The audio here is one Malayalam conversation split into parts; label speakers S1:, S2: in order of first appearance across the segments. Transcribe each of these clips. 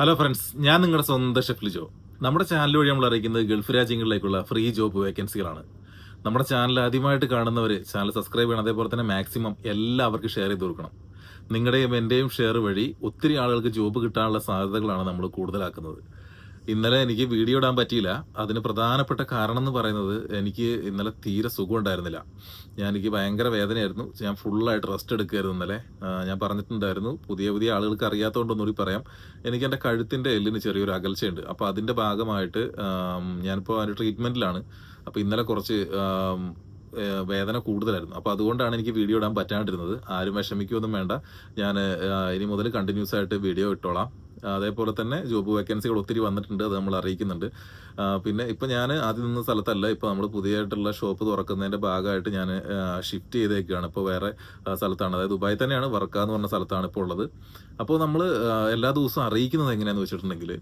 S1: ഹലോ ഫ്രണ്ട്സ് ഞാൻ നിങ്ങളുടെ സ്വന്തം ഷെഫ് ലിജോ. നമ്മുടെ ചാനൽ വഴി നമ്മൾ അറിയിക്കുന്നത് ഗൾഫ് രാജ്യങ്ങളിലേക്കുള്ള ഫ്രീ ജോബ് വേക്കൻസികളാണ് നമ്മുടെ ചാനൽ ആദ്യമായിട്ട് കാണുന്നവർ ചാനൽ സബ്സ്ക്രൈബ് ചെയ്യണം. അതേപോലെ തന്നെ മാക്സിമം എല്ലാവർക്കും ഷെയർ ചെയ്ത് കൊടുക്കണം. നിങ്ങളുടെയും എന്റെയും ഷെയർ വഴി ഒത്തിരി ആളുകൾക്ക് ജോബ് കിട്ടാനുള്ള സാധ്യതകളാണ് നമ്മൾ കൂടുതലാക്കുന്നത്. ഇന്നലെ എനിക്ക് വീഡിയോ ഇടാൻ പറ്റിയില്ല. അതിന് പ്രധാനപ്പെട്ട കാരണം എന്ന് പറയുന്നത് എനിക്ക് ഇന്നലെ തീരെ സുഖം ഉണ്ടായിരുന്നില്ല. ഞാൻ എനിക്ക് ഭയങ്കര വേദനയായിരുന്നു. ഞാൻ ഫുള്ളായിട്ട് റെസ്റ്റ് എടുക്കുകയായിരുന്നു ഇന്നലെ. ഞാൻ പറഞ്ഞിട്ടുണ്ടായിരുന്നു പുതിയ പുതിയ ആളുകൾക്ക് അറിയാത്തതുകൊണ്ടൊന്നുകൂടി പറയാം. എനിക്ക് എന്റെ കഴുത്തിന്റെ എല്ലിന് ചെറിയൊരു അകൽച്ചയുണ്ട്. അപ്പോൾ അതിന്റെ ഭാഗമായിട്ട് ഞാനിപ്പോൾ അതിന്റെ ട്രീറ്റ്മെന്റിലാണ്. അപ്പോൾ ഇന്നലെ കുറച്ച് വേദന കൂടുതലായിരുന്നു. അപ്പോൾ അതുകൊണ്ടാണ് എനിക്ക് വീഡിയോ ഇടാൻ പറ്റാണ്ടിരുന്നത്. ആരും വിഷമിക്കുകയൊന്നും വേണ്ട. ഞാൻ ഇനി മുതൽ കണ്ടിന്യൂസ് ആയിട്ട് വീഡിയോ ഇട്ടോളാം. അതേപോലെ തന്നെ ജോബ് വേക്കൻസികൾ ഒത്തിരി വന്നിട്ടുണ്ട് അത് നമ്മൾ അറിയിക്കുന്നുണ്ട്. പിന്നെ ഇപ്പം ഞാൻ ആദ്യം നിന്ന സ്ഥലത്തല്ല ഇപ്പോൾ നമ്മൾ പുതിയതായിട്ടുള്ള ഷോപ്പ് തുറക്കുന്നതിന്റെ ഭാഗമായിട്ട് ഞാൻ ഷിഫ്റ്റ് ചെയ്തേക്കുകയാണ് ഇപ്പോൾ വേറെ സ്ഥലത്താണ്. അതായത് ദുബായ് തന്നെയാണ് വർക്ക എന്ന് പറഞ്ഞ സ്ഥലത്താണ് ഇപ്പോൾ ഉള്ളത്. അപ്പോൾ നമ്മൾ എല്ലാ ദിവസവും അറിയിക്കുന്നത് എങ്ങനെയാണെന്ന് വെച്ചിട്ടുണ്ടെങ്കിൽ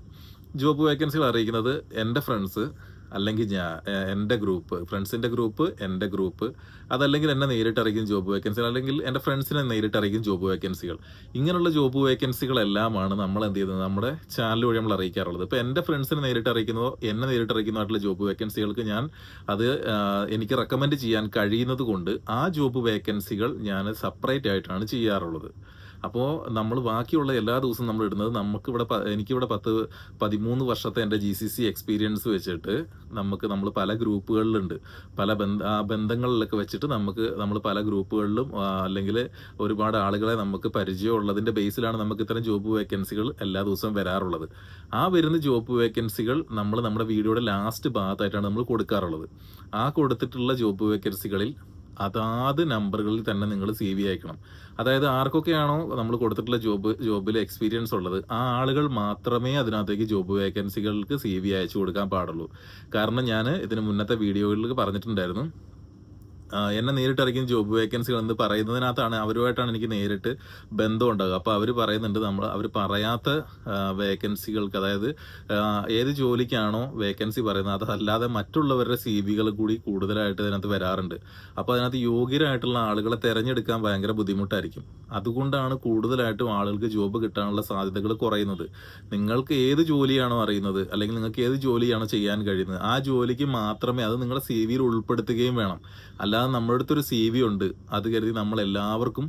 S1: ജോബ് വേക്കൻസികൾ അറിയിക്കുന്നത് എന്റെ ഫ്രണ്ട്സ് അല്ലെങ്കിൽ ഞാൻ എന്റെ ഗ്രൂപ്പ് ഫ്രണ്ട്സിന്റെ ഗ്രൂപ്പ് എന്റെ ഗ്രൂപ്പ് അതല്ലെങ്കിൽ എന്നെ നേരിട്ട് അറിയിക്കും ജോബ് വേക്കൻസികൾ അല്ലെങ്കിൽ എന്റെ ഫ്രണ്ട്സിനെ നേരിട്ട് അറിയിക്കും ജോബ് വേക്കൻസികൾ ഇങ്ങനെയുള്ള ജോബ് വേക്കൻസികളെല്ലാമാണ് നമ്മൾ എന്ത് ചെയ്യുന്നത്? നമ്മുടെ ചാനൽ വഴി നമ്മൾ അറിയിക്കാറുള്ളത്. ഇപ്പോൾ എന്റെ ഫ്രണ്ട്സിനെ നേരിട്ട് അറിയിക്കുന്നതോ എന്നെ നേരിട്ട് അറിയിക്കുന്നതായിട്ടുള്ള ജോബ് വേക്കൻസികൾക്ക് ഞാൻ അത് എനിക്ക് റെക്കമെൻഡ് ചെയ്യാൻ കഴിയുന്നത് കൊണ്ട് ആ ജോബ് വേക്കൻസികൾ ഞാൻ സെപ്പറേറ്റ് ആയിട്ടാണ് ചെയ്യാറുള്ളത്. അപ്പോൾ നമ്മൾ ബാക്കിയുള്ള എല്ലാ ദിവസവും നമ്മൾ ഇടുന്നത് നമുക്കിവിടെ എനിക്കിവിടെ പത്ത് പതിമൂന്ന് വർഷത്തെ എന്റെ ജി സി സി എക്സ്പീരിയൻസ് വെച്ചിട്ട് നമുക്ക് നമ്മൾ പല ഗ്രൂപ്പുകളിലുണ്ട്. പല ബന്ധ ബന്ധങ്ങളിലൊക്കെ വെച്ചിട്ട് നമുക്ക് നമ്മൾ പല ഗ്രൂപ്പുകളിലും അല്ലെങ്കിൽ ഒരുപാട് ആളുകളെ നമുക്ക് പരിചയമുള്ളതിന്റെ ബേസിലാണ് നമുക്ക് ഇത്തരം ജോബ് വേക്കൻസികൾ എല്ലാ ദിവസവും വരാറുള്ളത്. ആ വരുന്ന ജോബ് വേക്കൻസികൾ നമ്മൾ നമ്മുടെ വീഡിയോയുടെ ലാസ്റ്റ് ഭാഗത്തായിട്ടാണ് നമ്മൾ കൊടുക്കാറുള്ളത്. ആ കൊടുത്തിട്ടുള്ള ജോബ് വേക്കൻസികളിൽ അതാത് നമ്പറുകളിൽ തന്നെ നിങ്ങൾ സി വി അയക്കണം. അതായത് ആർക്കൊക്കെയാണോ നമ്മൾ കൊടുത്തിട്ടുള്ള ജോബ് ജോബിൽ എക്സ്പീരിയൻസ് ഉള്ളത് ആ ആളുകൾ മാത്രമേ അതിനകത്തേക്ക് ജോബ് വേക്കൻസികൾക്ക് സി വി അയച്ചു കൊടുക്കാൻ പാടുള്ളൂ. കാരണം ഞാൻ ഇതിന് മുന്നത്തെ വീഡിയോകളിൽ പറഞ്ഞിട്ടുണ്ടായിരുന്നു എന്നെ നേരിട്ട് അറിയിക്കുന്ന ജോബ് വേക്കൻസികൾ എന്ന് പറയുന്നതിനകത്താണ് അവരുമായിട്ടാണ് എനിക്ക് നേരിട്ട് ബന്ധം ഉണ്ടാകുക അപ്പോൾ അവർ പറയുന്നുണ്ട് നമ്മൾ അവർ പറയാത്ത വേക്കൻസികൾക്ക് അതായത് ഏത് ജോലിക്കാണോ വേക്കൻസി പറയുന്നത് അതല്ലാതെ മറ്റുള്ളവരുടെ സി വികൾ കൂടി കൂടുതലായിട്ട് ഇതിനകത്ത് വരാറുണ്ട്. അപ്പോൾ അതിനകത്ത് യോഗ്യരായിട്ടുള്ള ആളുകളെ തിരഞ്ഞെടുക്കാൻ ഭയങ്കര ബുദ്ധിമുട്ടായിരിക്കും. അതുകൊണ്ടാണ് കൂടുതലായിട്ടും ആളുകൾക്ക് ജോബ് കിട്ടാനുള്ള സാധ്യതകൾ കുറയുന്നത്. നിങ്ങൾക്ക് ഏത് ജോലിയാണോ അറിയുന്നത് അല്ലെങ്കിൽ നിങ്ങൾക്ക് ഏത് ജോലിയാണോ ചെയ്യാൻ കഴിയുന്നത് ആ ജോലിക്ക് മാത്രമേ അത് നിങ്ങളുടെ സി വിയിൽ ഉൾപ്പെടുത്തുകയും വേണം. അല്ലാതെ നമ്മുടെ അടുത്തൊരു സി വി ഉണ്ട്. അത് കരുതി നമ്മൾ എല്ലാവർക്കും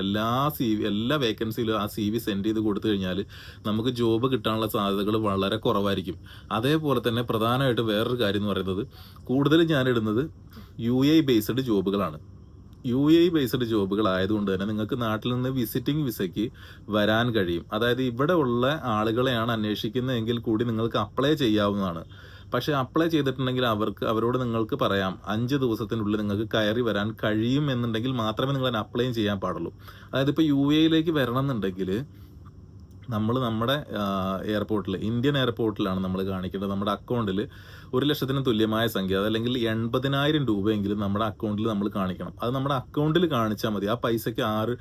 S1: എല്ലാ സി വി എല്ലാ വേക്കൻസിയിലും ആ സി വി സെൻഡ് ചെയ്ത് കൊടുത്തു കഴിഞ്ഞാൽ നമുക്ക് ജോബ് കിട്ടാനുള്ള സാധ്യതകൾ വളരെ കുറവായിരിക്കും. അതേപോലെ തന്നെ പ്രധാനമായിട്ട് വേറൊരു കാര്യം എന്ന് പറയുന്നത് കൂടുതലും ഞാൻ ഇടുന്നത് യു എ ബേസ്ഡ് ജോബുകളാണ് യു എ ബേസ്ഡ് ജോബുകൾ ആയതുകൊണ്ട് തന്നെ നിങ്ങൾക്ക് നാട്ടിൽ നിന്ന് വിസിറ്റിംഗ് വിസയ്ക്ക് വരാൻ കഴിയും. അതായത് ഇവിടെ ഉള്ള ആളുകളെയാണ് അന്വേഷിക്കുന്നതെങ്കിൽ കൂടി നിങ്ങൾക്ക് അപ്ലൈ ചെയ്യാവുന്നതാണ്. പക്ഷേ അപ്ലൈ ചെയ്തിട്ടുണ്ടെങ്കിൽ അവർക്ക് അവരോട് നിങ്ങൾക്ക് പറയാം അഞ്ച് ദിവസത്തിനുള്ളിൽ നിങ്ങൾക്ക് കയറി വരാൻ കഴിയും എന്നുണ്ടെങ്കിൽ മാത്രമേ നിങ്ങൾ അപ്ലൈ ചെയ്യാൻ പാടുള്ളൂ. അതായത് ഇപ്പോൾ യു എയിലേക്ക് വരണം എന്നുണ്ടെങ്കിൽ നമ്മൾ നമ്മുടെ എയർപോർട്ടിൽ ഇന്ത്യൻ എയർപോർട്ടിലാണ് നമ്മൾ കാണിക്കേണ്ടത്. നമ്മുടെ അക്കൗണ്ടിൽ ഒരു ലക്ഷത്തിന് തുല്യമായ സംഖ്യ അതല്ലെങ്കിൽ എൺപതിനായിരം രൂപയെങ്കിലും നമ്മുടെ അക്കൗണ്ടിൽ നമ്മൾ കാണിക്കണം. അത് നമ്മുടെ അക്കൗണ്ടിൽ കാണിച്ചാൽ മതി. ആ പൈസയ്ക്ക് ആറ്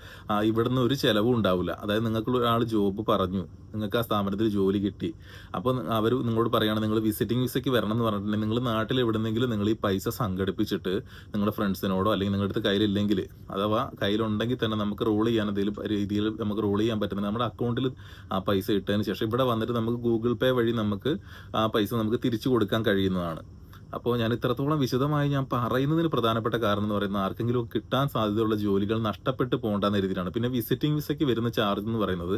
S1: ഇവിടുന്ന് ഒരു ചിലവും ഉണ്ടാവില്ല. അതായത് നിങ്ങൾക്ക് ഒരാൾ ജോബ് പറഞ്ഞു നിങ്ങൾക്ക് ആ സ്ഥാപനത്തിൽ ജോലി കിട്ടി. അപ്പോൾ അവർ നിങ്ങളോട് പറയുകയാണ് നിങ്ങൾ വിസിറ്റിംഗ് വിസയ്ക്ക് വരണം എന്ന് പറഞ്ഞിട്ടുണ്ടെങ്കിൽ നിങ്ങൾ നാട്ടിൽ എവിടെന്നെങ്കിലും നിങ്ങൾ ഈ പൈസ സംഘടിപ്പിച്ചിട്ട് നിങ്ങളുടെ ഫ്രണ്ട്സിനോടോ അല്ലെങ്കിൽ നിങ്ങളുടെ അടുത്ത് കയ്യിലില്ലെങ്കിൽ അഥവാ കയ്യിലുണ്ടെങ്കിൽ തന്നെ നമുക്ക് റോൾ ചെയ്യാൻ എന്തെങ്കിലും രീതിയിൽ നമുക്ക് റോൾ ചെയ്യാൻ പറ്റുന്ന നമ്മുടെ അക്കൗണ്ടിൽ ആ പൈസ ഇട്ടതിന് ശേഷം ഇവിടെ വന്നിട്ട് നമുക്ക് ഗൂഗിൾ പേ വഴി നമുക്ക് ആ പൈസ നമുക്ക് തിരിച്ചു കൊടുക്കാൻ കഴിയുന്നതാണ്. അപ്പോൾ ഞാൻ ഇത്രത്തോളം വിശദമായി ഞാൻ പറയുന്നതിന് പ്രധാനപ്പെട്ട കാരണം എന്ന് പറയുന്നത് ആർക്കെങ്കിലും കിട്ടാൻ സാധ്യതയുള്ള ജോലികൾ നഷ്ടപ്പെട്ട് പോകേണ്ടെന്ന രീതിയിലാണ്. പിന്നെ വിസിറ്റിംഗ് വിസയ്ക്ക് വരുന്ന ചാർജ് എന്ന് പറയുന്നത്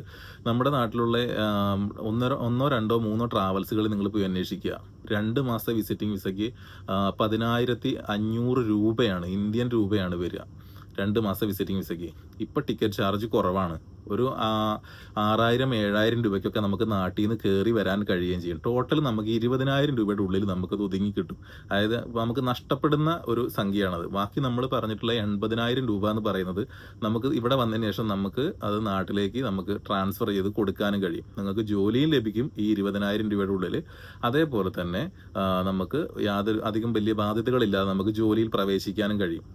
S1: നമ്മുടെ നാട്ടിലുള്ള ഒന്നോ ഒന്നോ രണ്ടോ മൂന്നോ ട്രാവൽസുകൾ നിങ്ങൾ പോയി അന്വേഷിക്കുക. രണ്ട് മാസത്തെ വിസിറ്റിംഗ് വിസയ്ക്ക് പതിനായിരത്തി അഞ്ഞൂറ് രൂപയാണ് ഇന്ത്യൻ രൂപയാണ് വരിക. രണ്ട് മാസം വിസിറ്റിംഗ് വിസയ്ക്ക് ഇപ്പോൾ ടിക്കറ്റ് ചാർജ് കുറവാണ്. ഒരു ആറായിരം ഏഴായിരം രൂപയ്ക്കൊക്കെ നമുക്ക് നാട്ടിൽ നിന്ന് കയറി വരാൻ കഴിയുകയും ചെയ്യും. ടോട്ടൽ നമുക്ക് ഇരുപതിനായിരം രൂപയുടെ ഉള്ളിൽ നമുക്കത് ഒതുങ്ങി കിട്ടും. അതായത് നമുക്ക് നഷ്ടപ്പെടുന്ന ഒരു സംഖ്യയാണത്. ബാക്കി നമ്മൾ പറഞ്ഞിട്ടുള്ള എൺപതിനായിരം രൂപ എന്ന് പറയുന്നത് നമുക്ക് ഇവിടെ വന്നതിന് ശേഷം നമുക്ക് അത് നാട്ടിലേക്ക് നമുക്ക് ട്രാൻസ്ഫർ ചെയ്ത് കൊടുക്കാനും കഴിയും. നിങ്ങൾക്ക് ജോലിയും ലഭിക്കും ഈ ഇരുപതിനായിരം രൂപയുടെ ഉള്ളിൽ. അതേപോലെ തന്നെ നമുക്ക് യാതൊരു അധികം വലിയ ബാധ്യതകളില്ലാതെ നമുക്ക് ജോലിയിൽ പ്രവേശിക്കാനും കഴിയും.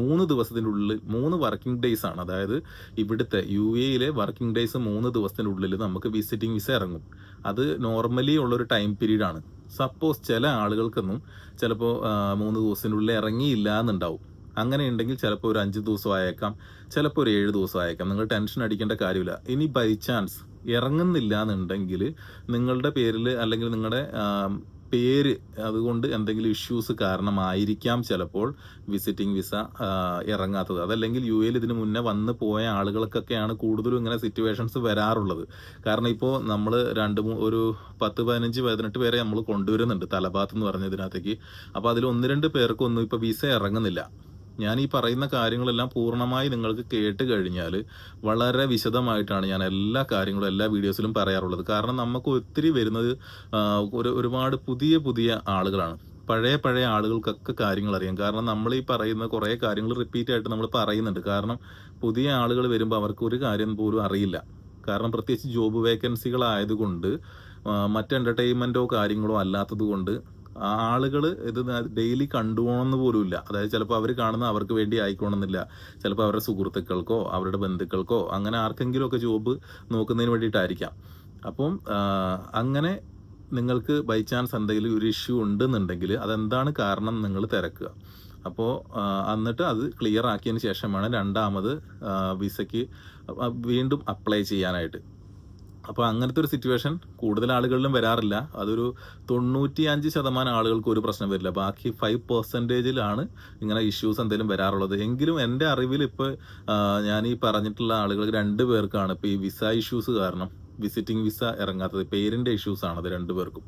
S1: മൂന്ന് ദിവസത്തിന്റെ ഉള്ളിൽ മൂന്ന് വർക്കിംഗ് ഡേയ്സ് ആണ്. അതായത് ഇവിടുത്തെ യു എയിലെ വർക്കിംഗ് ഡേയ്സ് മൂന്ന് ദിവസത്തിന്റെ ഉള്ളിൽ നമുക്ക് വിസിറ്റിംഗ് വിസ ഇറങ്ങും. അത് നോർമലി ഉള്ളൊരു ടൈം പീരീഡ് ആണ്. സപ്പോസ് ചില ആളുകൾക്കൊന്നും ചിലപ്പോൾ മൂന്ന് ദിവസത്തിനുള്ളിൽ ഇറങ്ങിയില്ല എന്നുണ്ടാവും. അങ്ങനെ ഉണ്ടെങ്കിൽ ചിലപ്പോൾ ഒരു അഞ്ച് ദിവസം ആയേക്കാം ചിലപ്പോൾ ഒരു ഏഴ് ദിവസം ആയേക്കാം. നിങ്ങൾ ടെൻഷൻ അടിക്കേണ്ട കാര്യമില്ല. ഇനി ബൈ ചാൻസ് ഇറങ്ങുന്നില്ല എന്നുണ്ടെങ്കിൽ നിങ്ങളുടെ പേരിൽ അല്ലെങ്കിൽ നിങ്ങളുടെ പേര് അതുകൊണ്ട് എന്തെങ്കിലും ഇഷ്യൂസ് കാരണമായിരിക്കാം ചിലപ്പോൾ വിസിറ്റിംഗ് വിസ ഇറങ്ങാത്തത്. അതല്ലെങ്കിൽ യു എയിൽ ഇതിന് മുന്നേ വന്ന് പോയ ആളുകൾക്കൊക്കെയാണ് കൂടുതലും ഇങ്ങനെ സിറ്റുവേഷൻസ് വരാറുള്ളത്. കാരണം ഇപ്പോൾ നമ്മൾ രണ്ട് ഒരു പത്ത് പതിനഞ്ച് പതിനെട്ട് പേരെ നമ്മൾ കൊണ്ടുവരുന്നുണ്ട് തലഭാഗത്ത് എന്ന് പറഞ്ഞതിനകത്തേക്ക്. അപ്പോൾ അതിൽ ഒന്ന് രണ്ട് പേർക്കൊന്നും ഇപ്പോൾ വിസ ഇറങ്ങുന്നില്ല. ഞാൻ ഈ പറയുന്ന കാര്യങ്ങളെല്ലാം പൂർണമായി നിങ്ങൾക്ക് കേട്ട് കഴിഞ്ഞാൽ വളരെ വിശദമായിട്ടാണ് ഞാൻ എല്ലാ കാര്യങ്ങളും എല്ലാ വീഡിയോസിലും പറയാറുള്ളത്. കാരണം നമുക്ക് ഒത്തിരി വരുന്നത് ഒരു ഒരുപാട് പുതിയ പുതിയ ആളുകളാണ്. പഴയ പഴയ ആളുകൾക്കൊക്കെ കാര്യങ്ങൾ അറിയാം. കാരണം നമ്മൾ ഈ പറയുന്ന കുറേ കാര്യങ്ങൾ റിപ്പീറ്റ് ആയിട്ട് നമ്മൾ പറയുന്നുണ്ട്. കാരണം പുതിയ ആളുകൾ വരുമ്പോൾ അവർക്ക് ഒരു കാര്യം പോലും അറിയില്ല. കാരണം പ്രത്യേകിച്ച് ജോബ് വേക്കൻസികളായതുകൊണ്ട് മറ്റ് എന്റർടൈൻമെന്റോ കാര്യങ്ങളോ അല്ലാത്തത് കൊണ്ട് ആളുകൾ ഇത് ഡെയിലി കണ്ടുപോകണമെന്ന് പോലും ഇല്ല അതായത് ചിലപ്പോൾ അവർ കാണുന്ന അവർക്ക് വേണ്ടി ആയിക്കോണമെന്നില്ല. ചിലപ്പോൾ അവരുടെ സുഹൃത്തുക്കൾക്കോ അവരുടെ ബന്ധുക്കൾക്കോ അങ്ങനെ ആർക്കെങ്കിലുമൊക്കെ ജോബ് നോക്കുന്നതിന് വേണ്ടിയിട്ടായിരിക്കാം. അപ്പം അങ്ങനെ നിങ്ങൾക്ക് ബൈ ചാൻസ് എന്തെങ്കിലും ഒരു ഇഷ്യൂ ഉണ്ടെന്നുണ്ടെങ്കിൽ അതെന്താണ് കാരണം നിങ്ങൾ തിരക്കുക. അപ്പോൾ എന്നിട്ട് അത് ക്ലിയർ ആക്കിയതിന് ശേഷമാണ് രണ്ടാമത് വിസയ്ക്ക് വീണ്ടും അപ്ലൈ ചെയ്യാനായിട്ട്. അപ്പോൾ അങ്ങനത്തെ ഒരു സിറ്റുവേഷൻ കൂടുതൽ ആളുകളിലും വരാറില്ല. അതൊരു തൊണ്ണൂറ്റി അഞ്ച് ശതമാനം ആളുകൾക്ക് ഒരു പ്രശ്നം വരില്ല. ബാക്കി ഫൈവ് പെർസെന്റേജിലാണ് ഇങ്ങനെ ഇഷ്യൂസ് എന്തെങ്കിലും വരാറുള്ളത്. എങ്കിലും എന്റെ അറിവിൽ ഇപ്പോൾ ഞാൻ ഈ പറഞ്ഞിട്ടുള്ള ആളുകൾ രണ്ട് പേർക്കാണ് ഇപ്പോൾ ഈ വിസ ഇഷ്യൂസ് കാരണം. വിസിറ്റിംഗ് വിസ ഇറങ്ങാത്തത്. പേരിന്റെ ഇഷ്യൂസ് ആണ് അത് രണ്ട് പേർക്കും.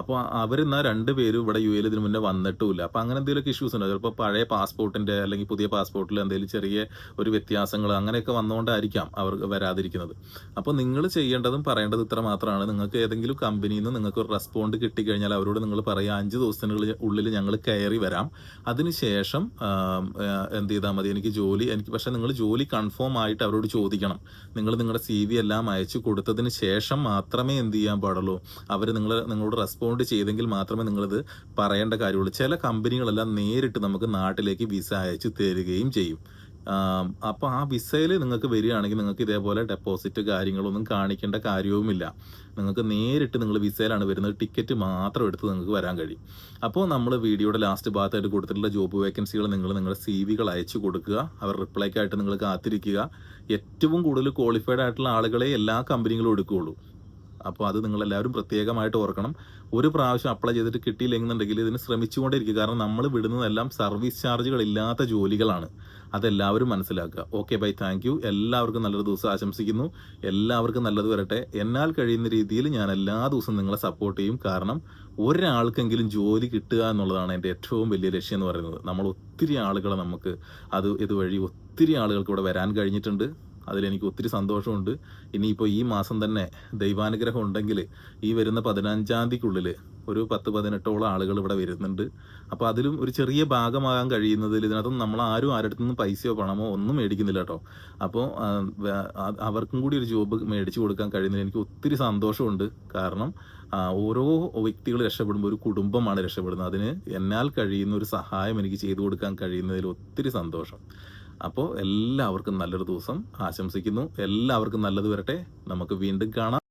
S1: അപ്പോൾ അവരെന്നാ രണ്ട് പേരും ഇവിടെ യു എയിൽ ഇതിന് മുന്നേ വന്നിട്ടുമില്ല. അപ്പോൾ അങ്ങനെ എന്തെങ്കിലുമൊക്കെ ഇഷ്യൂസ് ഉണ്ടോ? ചിലപ്പോൾ പഴയ പാസ്പോർട്ടിന്റെ അല്ലെങ്കിൽ പുതിയ പാസ്പോർട്ടിൽ എന്തെങ്കിലും ചെറിയ ഒരു വ്യത്യാസങ്ങൾ അങ്ങനെയൊക്കെ വന്നുകൊണ്ടായിരിക്കാം അവർ വരാതിരിക്കുന്നത്. അപ്പോൾ നിങ്ങൾ ചെയ്യേണ്ടതും പറയേണ്ടത് ഇത്ര മാത്രമാണ്. നിങ്ങൾക്ക് ഏതെങ്കിലും കമ്പനിയിൽ നിന്ന് നിങ്ങൾക്ക് ഒരു റെസ്പോണ്ട് കിട്ടിക്കഴിഞ്ഞാൽ അവരോട് നിങ്ങൾ പറയുക അഞ്ച് ദിവസത്തിനുള്ളിൽ ഉള്ളിൽ ഞങ്ങൾ കയറി വരാം. അതിനുശേഷം എന്ത് ചെയ്താൽ മതി? എനിക്ക് ജോലി എനിക്ക് പക്ഷേ നിങ്ങൾ ജോലി കൺഫേം ആയിട്ട് അവരോട് ചോദിക്കണം. നിങ്ങൾ നിങ്ങളുടെ സി വി എല്ലാം അയച്ചു കൊടുത്തതിന് ശേഷം മാത്രമേ എന്ത് ചെയ്യാൻ പാടുള്ളൂ? അവർ നിങ്ങൾ നിങ്ങളോട് റെസ്പോണ്ട് ചെയ്തെങ്കിൽ മാത്രമേ നിങ്ങളിത് പറയേണ്ട കാര്യമുള്ളൂ. ചില കമ്പനികളെല്ലാം നേരിട്ട് നമുക്ക് നാട്ടിലേക്ക് വിസ അയച്ചു തരികയും ചെയ്യും. അപ്പോൾ ആ വിസയിൽ നിങ്ങൾക്ക് വരികയാണെങ്കിൽ നിങ്ങൾക്ക് ഇതേപോലെ ഡെപ്പോസിറ്റ് കാര്യങ്ങളൊന്നും കാണിക്കേണ്ട കാര്യവുമില്ല. നിങ്ങൾക്ക് നേരിട്ട് നിങ്ങൾ വിസയിലാണ് വരുന്നത്. ടിക്കറ്റ് മാത്രം എടുത്ത് നിങ്ങൾക്ക് വരാൻ കഴിയും. അപ്പോൾ നമ്മൾ വീഡിയോയുടെ ലാസ്റ്റ് ഭാഗത്തായിട്ട് കൊടുത്തിട്ടുള്ള ജോബ് വേക്കൻസികൾ നിങ്ങൾ നിങ്ങളുടെ സി വികൾ അയച്ചു കൊടുക്കുക. അവർ റിപ്ലൈക്കായിട്ട് നിങ്ങൾ കാത്തിരിക്കുക. ഏറ്റവും കൂടുതൽ ക്വാളിഫൈഡ് ആയിട്ടുള്ള ആളുകളെ എല്ലാ കമ്പനികളും എടുക്കുകയുള്ളൂ. അപ്പോൾ അത് നിങ്ങളെല്ലാവരും പ്രത്യേകമായിട്ട് ഓർക്കണം. ഒരു പ്രാവശ്യം അപ്ലൈ ചെയ്തിട്ട് കിട്ടിയില്ലെന്നുണ്ടെങ്കിൽ ഇതിന് ശ്രമിച്ചുകൊണ്ടിരിക്കുക. കാരണം നമ്മൾ വിടുന്നതെല്ലാം സർവീസ് ചാർജുകൾ ഇല്ലാത്ത ജോലികളാണ്. അതെല്ലാവരും മനസ്സിലാക്കുക. Okay bye. Thank you. എല്ലാവർക്കും നല്ലൊരു ദിവസം ആശംസിക്കുന്നു. എല്ലാവർക്കും നല്ലത് വരട്ടെ. എന്നാൽ കഴിയുന്ന രീതിയിൽ ഞാൻ എല്ലാ ദിവസവും നിങ്ങളെ സപ്പോർട്ട് ചെയ്യും. കാരണം ഒരാൾക്കെങ്കിലും ജോലി കിട്ടുക എന്നുള്ളതാണ് എന്റെ ഏറ്റവും വലിയ ലക്ഷ്യം എന്ന് പറയുന്നത്. നമ്മൾ ഒത്തിരി ആളുകളെ നമുക്ക് അത് ഇതുവഴി ഒത്തിരി ആളുകൾക്ക് ഇവിടെ വരാൻ കഴിഞ്ഞിട്ടുണ്ട്. അതിലെനിക്ക് ഒത്തിരി സന്തോഷമുണ്ട്. ഇനിയിപ്പോൾ ഈ മാസം തന്നെ ദൈവാനുഗ്രഹം ഉണ്ടെങ്കിൽ ഈ വരുന്ന പതിനഞ്ചാം തീയതിക്കുള്ളിൽ ഒരു പത്ത് പതിനെട്ടോളം ആളുകൾ ഇവിടെ വരുന്നുണ്ട്. അപ്പോൾ അതിലും ഒരു ചെറിയ ഭാഗമാകാൻ കഴിയുന്നതിൽ ഇതിനകത്തും നമ്മൾ ആരും ആരുടെ നിന്നും പൈസയോ പണമോ ഒന്നും മേടിക്കുന്നില്ല കേട്ടോ. അപ്പോൾ അവർക്കും കൂടി ഒരു ജോബ് മേടിച്ചു കൊടുക്കാൻ കഴിയുന്നതിൽ എനിക്ക് ഒത്തിരി സന്തോഷമുണ്ട്. കാരണം ഓരോ വ്യക്തികൾ രക്ഷപ്പെടുമ്പോൾ ഒരു കുടുംബമാണ് രക്ഷപ്പെടുന്നത്. അതിന് എന്നാൽ കഴിയുന്ന ഒരു സഹായം എനിക്ക് ചെയ്തു കൊടുക്കാൻ കഴിയുന്നതിൽ ഒത്തിരി സന്തോഷം. അപ്പോൾ എല്ലാവർക്കും നല്ലൊരു ദിവസം ആശംസിക്കുന്നു. എല്ലാവർക്കും നല്ലത് വരട്ടെ. നമുക്ക് വീണ്ടും കാണാം.